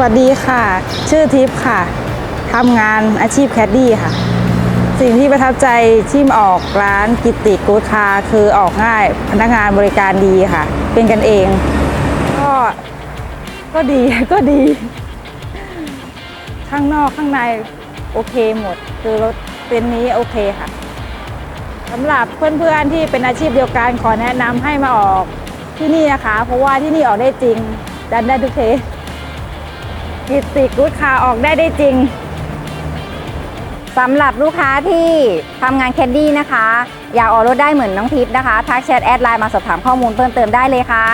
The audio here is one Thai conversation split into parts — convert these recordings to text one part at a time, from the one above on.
วัสดีค่ะ ชื่อทิพย์ค่ะทำงานอาชีพแคดดี้ค่ะ สิ่งที่ประทับใจที่มออกร้านกิตติกูดคาคือออกง่ายพนักงานบริการดีค่ะ เป็นกันเอง ก็ก็ดีก็ดี ข้างนอกข้างในโอเคหมด คือรถเต็นนี้โอเคค่ะสำหรับเพื่อนๆที่เป็นอาชีพเดียวกันขอแนะนำให้มาออกที่นี่นะคะ เพราะว่าที่นี่ออกได้จริงดันได้ทุกเท กิตติกูดคาร์ออกได้ได้จริงสำหรับลูกค้าที่ทำงานแคนดี้นะคะ อยากออกรถได้เหมือนน้องทิพย์นะคะทักแชทแอดไลน์มาสอบถามข้อมูลเพิ่มเติมได้เลยค่ะ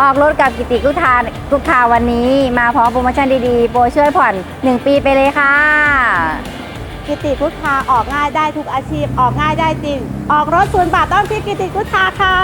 ออกรถกับกิติกุทากุทาวันนี้ มาพร้อมโปรโมชั่นดีๆ โปรช่วยผ่อน 1 ปีไปเลยค่ะ กิติกุทาออกง่ายได้ทุกอาชีพออกง่ายได้จริง ออกรถศูนย์บาทต้องที่กิติกุทาค่ะ